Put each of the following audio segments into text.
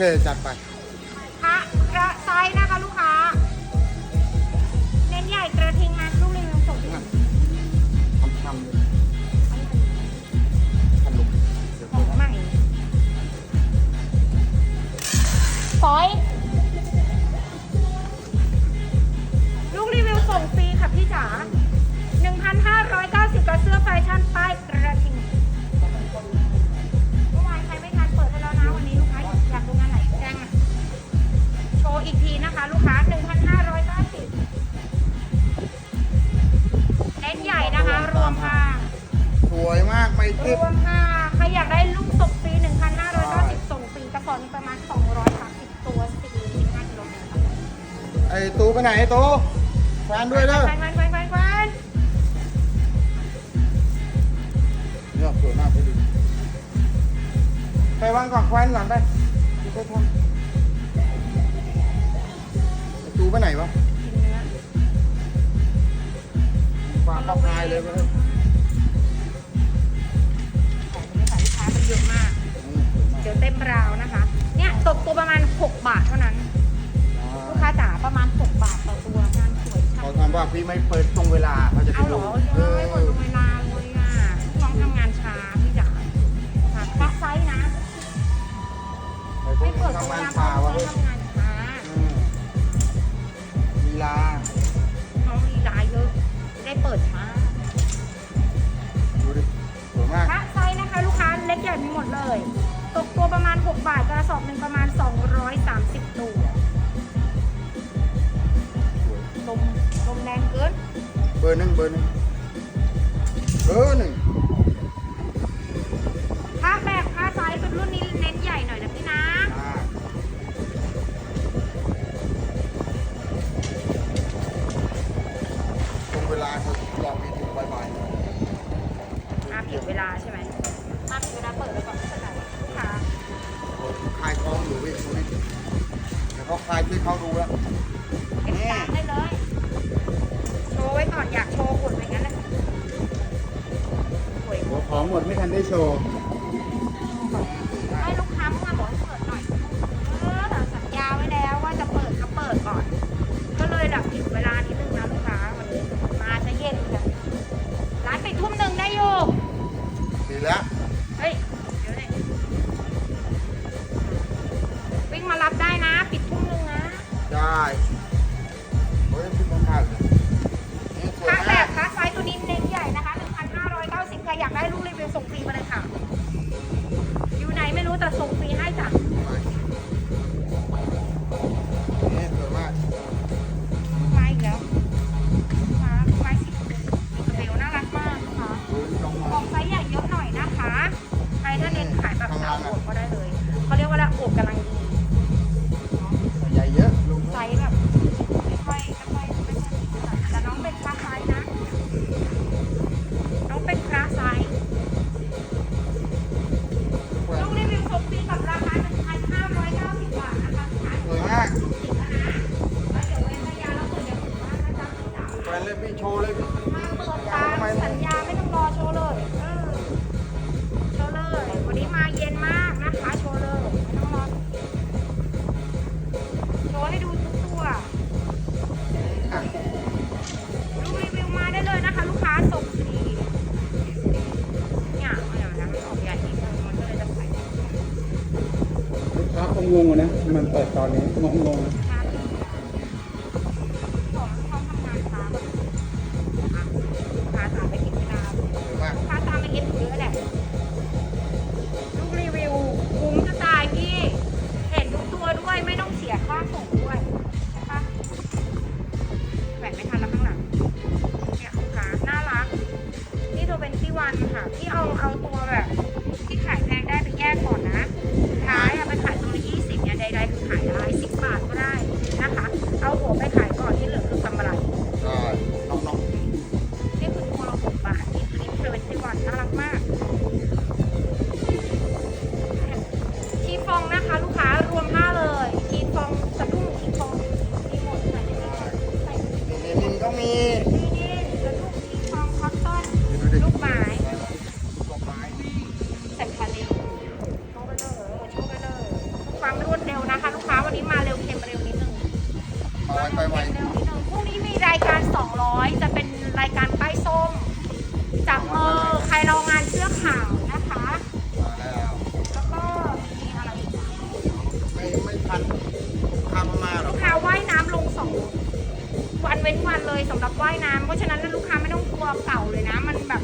que destacar. ากไปรติดวมค่ะใครอยากได้ลูกส่งฟรี1,590ส่งฟีกระก่อนมีประมาณ230ตัวฟรี5กิโลเมตรไอ้ตูไปไหนไอ้ตูแฟนด้วยเด้อไปไปไปไนเนี่ยสวยมากไปดิไปวางก่อนแฟนหลังไปไปทำไอ้ตูไปไหนวะกินเนื้อ ความปลอดภัยเลยไปเล 6 บาทเท่านั้น ลูกค้าจ๋าประมาณ 6 บาทต่อตัวงานสวยชัดเขาทำว่าพี่ไม่เปิดตรงเวลาเขาจะไปเอาหรดูอเอยังอไม่หมดเวลาเลยอะน้องทำงานช้าพี่จ๋าค่ะแค่ไซส์นะ ไม่เปิดตรทำงงาบ้านนป่าะเฮ้ยทำงานช้าอืมลีลาน้องลีลาเยอะได้เปิดช้าดูดิสวยมาก พระไซส์นะคะ ลูกค้าเล็กใหญ่มีหมดเลย 6 ตัวประมาณ 6 บาท กระสอบหนึ่งประมาณ 230 ตัวลมลมแรงเกิน เบอร์หนึ่งเบอร์หนึ่งเบอร์หนึ่ง ของหมดไม่ทันได้โชว์ ไปเลยพี่โชว์เลยพี่มาเปิดตาสัญญาไม่ต้องรอโชว์เลยโชว์เลย วันนี้มาเย็นมากนะคะ โชว์เลยไม่ต้องรอโชว์ให้ดูทุกตัวรูปรีวิวมาได้เลยนะคะ ลูกค้าส่งสีเนี่ยเอาอย่นะมันออกใหญ่นิดนึงมันก็เลยจะใส่ลูกค้าคงงงนะ มันเปิดตอนนี้งงงนะ ว้นวันเลยสำหรับว่ายน้ำเพราะฉะนั้นลูกค้าไม่ต้องกลัวเก่าเลยนะ มันแบบ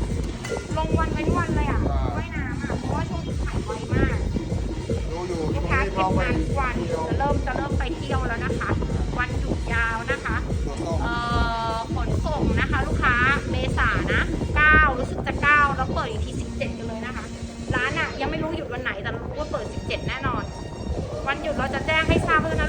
ลงวันเว้นวันเลยอะว่ายน้ำอะเพราะว่าช่วงนี้ขายไวมากลูกค้าเก็บงานวันจะเริ่มจะเริ่มไปเที่ยวแล้วนะคะ วันหยุดยาวนะคะเอ่อขนส่งนะคะ ลูกค้าเมษานะ9รู้สึกจะ9แล้วเปิดอีกที17กันเลยนะคะ ร้านอะยังไม่รู้หยุดวันไหนแต่รู้ว่าเปิด 17 แน่นอน วันหยุดเราจะแจ้งให้ทราบเพราะฉะ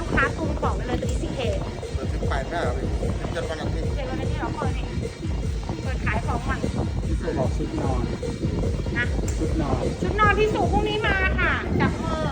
ชุดนอนนะชุดนอน ชุดนอนพี่สุพรุ่งนี้มาค่ะ จับมือ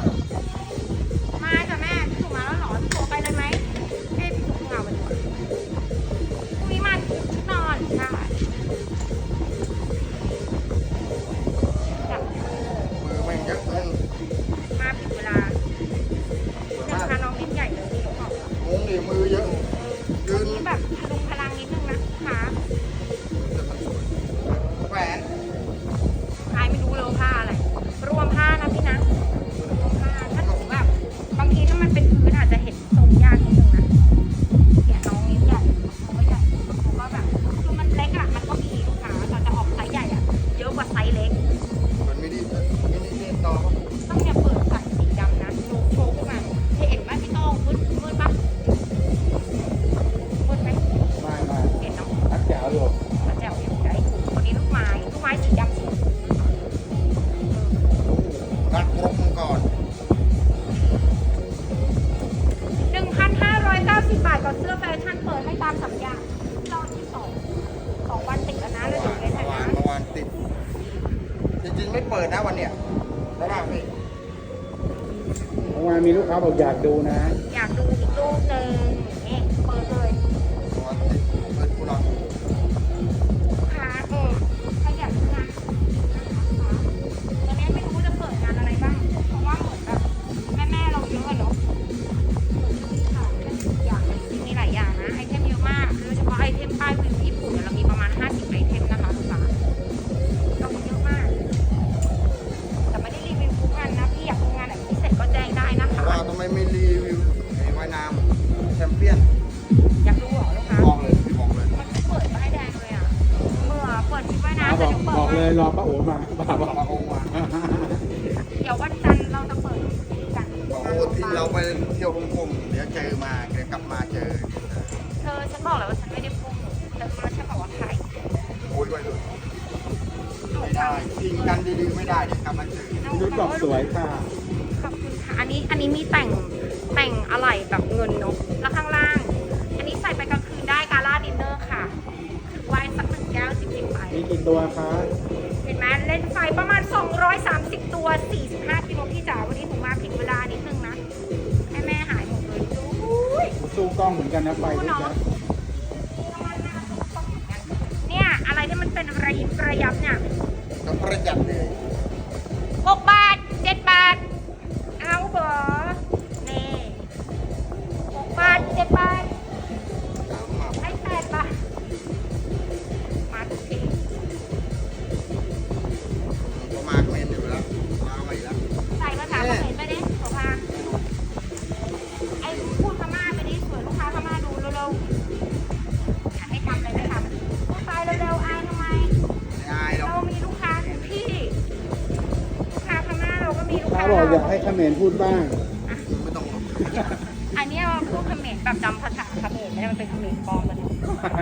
ปิดนะวันเนี้ยแล้วล่ะพี่เมื่อวานมีลูกค้าบอกอยากดูนะ อยาก แต่งแต่งอะไรแบบเงินเนาะแล้วข้างล่าง อันนี้ใส่ไปกลางคืนได้กาล่าดินเนอร์ค่ะไวน์สักหนึ่งแก้วจิบๆไป มีกี่ตัวคะ เห็นไหมเล่นไฟประมาณ 230 ตัว 45 กิโลพี่จ๋าวันนี้หนูมาผิดเวลานิดนึงนะให้แม่หายหมดเลยอุ้ยสู้กล้องเหมือนกันนะไฟสู้ด้วยเนาะนะเนี่ยอะไรที่มันเป็นระยิบระยับเนี่ยก็ประหยัดเลย พูดบ้างไม่ต้องหรอกอันเนี้ยพูดเขมรแบบจำภาษาเขมรไม่ได้มันเป็นเขมรปลอมกันเนี่ย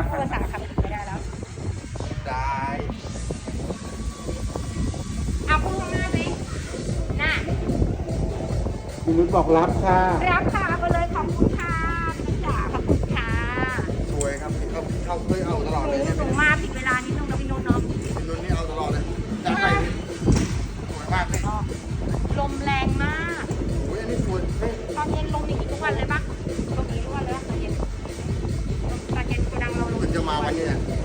พูดภาษาเขมรไม่ได้แล้ว ได้เอาพูดพม่าสิน่ะพี่นุชบอกรับค่ะ รับค่ะไปเลยขอบคุณค่ะพี่จ๋าขอบคุณค่ะสวยครับเขาเขาเคยเอาตลอดหเลยนูเนี่ยหนูมาผิดเวลานิดนึงนะพี่นุ่นเนาะพี่นุ่นนี่เอาตลอดเลยจัดไปสวยมากเลยลมแรงมาก วันเลยปะตรงนี้ทุกวันเลยปะตอนเย็นตะเย็นโกดังเรามคุณจะมาวันนี้เลย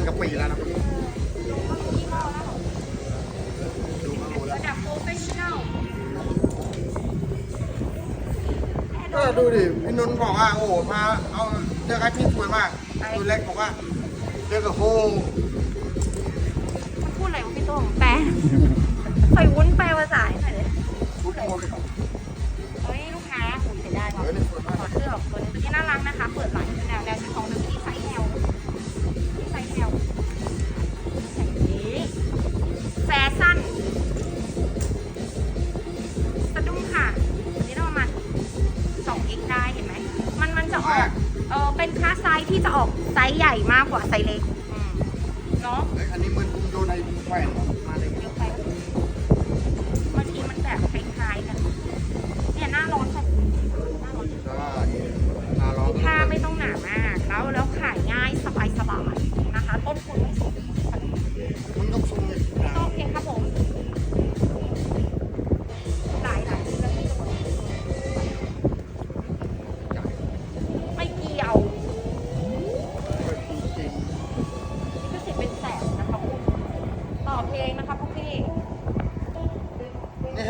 นกว่าปีแล้วนะดูระดับโปรเฟชชั่นอลเออดูดิพี่นุ่นบอกว่าโอ้โหมาเอาเลือกให้พี่สวยมากตัวเล็กบอกว่าเลือกกับโฮมันพูดอะไรของพี่โต้งแปลคอยวุ้นแปลภาษาหน่อยเลยพูดอะไรเฮ้ยลูกค้าผมเสียดายว่ะถอเสื้อออกตัวนึงที่น่ารักนะคะ เปิดหลาย 哇ว่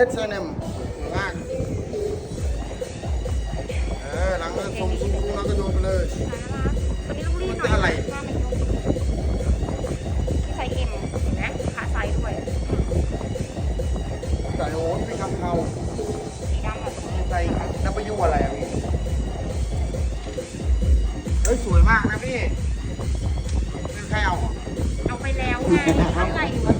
H&M ล่างเออหลังก็ทรงสูงๆแล้วก็โยนไปเลยมันนี้ต้อพี่ไส่เอมเห็นไหมขาไส์ด้วยใส่โอ้ยเป็นกำเทาสีส่ W อะไรอะพี่เฮ้ยสวยมากนะพี่เป็นใครเอาเอาไปแล้วไงเท่าไหรอยู่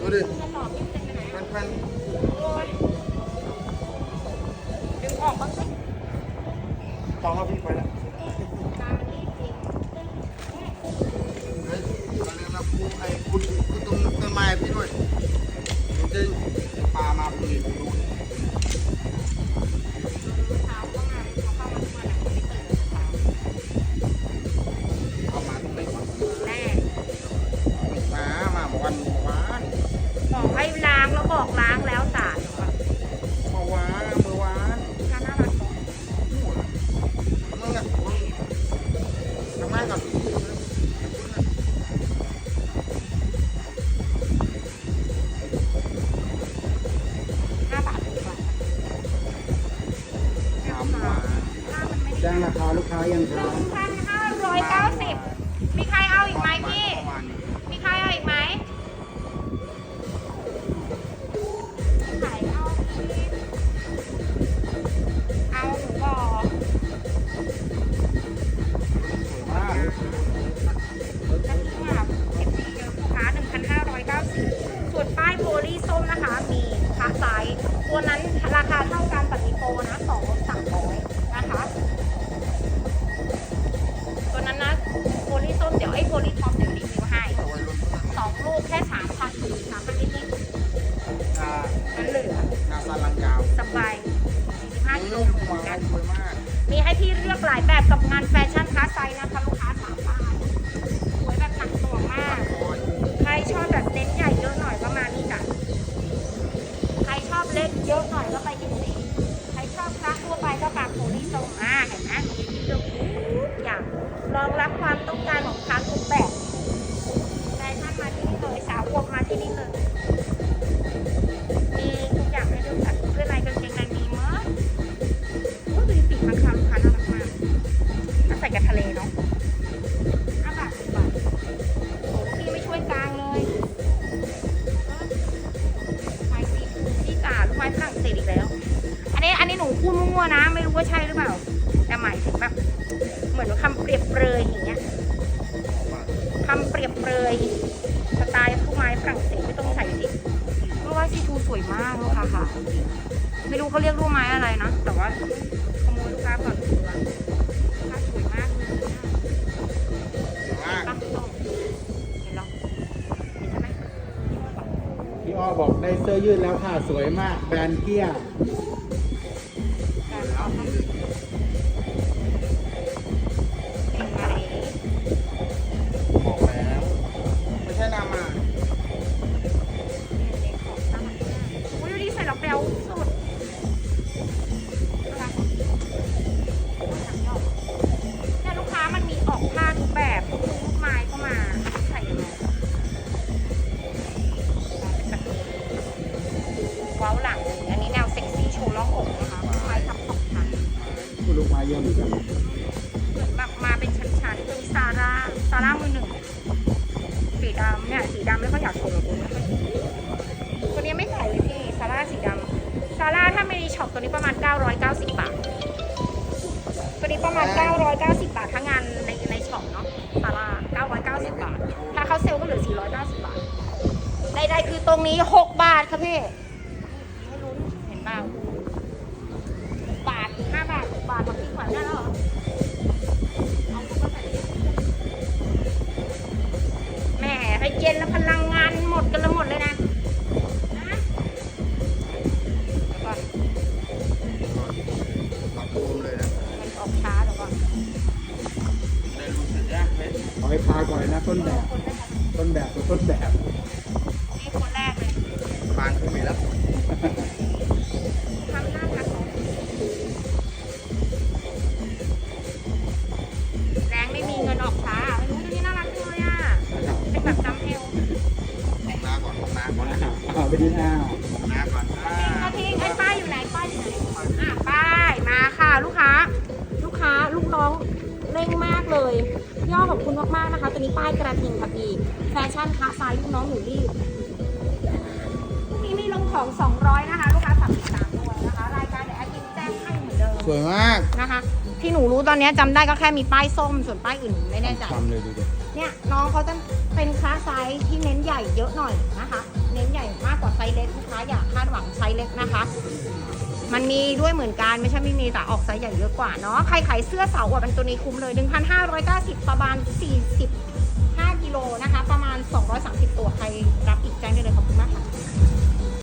ดูดิมันมันดึงออกบ้างสิตองเขาพี่ไปแล้วคุณไอ้คุณคุณตรงต้นไม้พี่ด้วยจริงป่ามาปุ๋ยดู เยอะหน่อยก็ไปกิน วนะ ไม่รู้ว่าใช่หรือเปล่า แต่หมายถึงแบบเหมือนคำเปรียบเปรยอย่างเงี้ยคำเปรียบเปรยสไตล์ผู้ไม้ฝรั่งเศสไม่ต้องใส่ดิเพราะว่าซีทูสวยมากลูกค้าค่ะ ไม่รู้เขาเรียกรูปไม้อะไรนะ แต่ว่าขโมยลูกค้าก่อนสวยมากเลยพี่อ้อบอกได้เสื้อยืดแล้วค่ะ สวยมาก แบรนด์เกียร์ ช็อปตัวนี้ประมาณ 990 บาท ตัวนี้ประมาณ 990 บาทถ้างานในในช็อปเนาะซาร่า990 บาท ถ้าเขาเซลล์ก็เหลือ 490 บาทใดๆคือตรงนี้ 6 บาทค่ะพี่ ตัดตูมเลยนะมันออกช้าเดี๋ยวก่อนได้รู้สึกยากไหมขอให้พาก่อนเลยนะต้นแบบคนแรกต้นแบบตัวต้นแบบากๆนะคะตัวนี้ป้ายกระทิงค่ะพี่แฟชั่นค้าไซส์ลูกน้องหนูรีบพรุ่งนี้มีลงของ 200 นะคะ ลูกค้าสั่งติดตามด้วยนะคะ รายการเดี๋ยวแอดมินแจ้งให้เหมือนเดิมสวยมากนะคะ ที่หนูรู้ตอนนี้จำได้ก็แค่มีป้ายส้มส่วนป้ายอื่นหนูไม่แน่ใจ ทำเลยดูดิเนี่ยน้องเขาจะเป็นคลาสไซส์ที่เน้นใหญ่เยอะหน่อยนะคะ เน้นใหญ่มากกว่าไซส์เล็กลูกค้าอย่าคาดหวังไซส์เล็กนะคะ มันมีด้วยเหมือนกันไม่ใช่ไม่มีแต่ออกไซส์ใหญ่เยอะกว่าเนาะใครขายเสื้อเสาอะเป็นตัวนี้คุ้มเลย 1,590 ประมาณ45 กิโลนะคะ ประมาณ 230 ตัวใครรับอีกแจ้งได้เลยขอบคุณมากค่ะ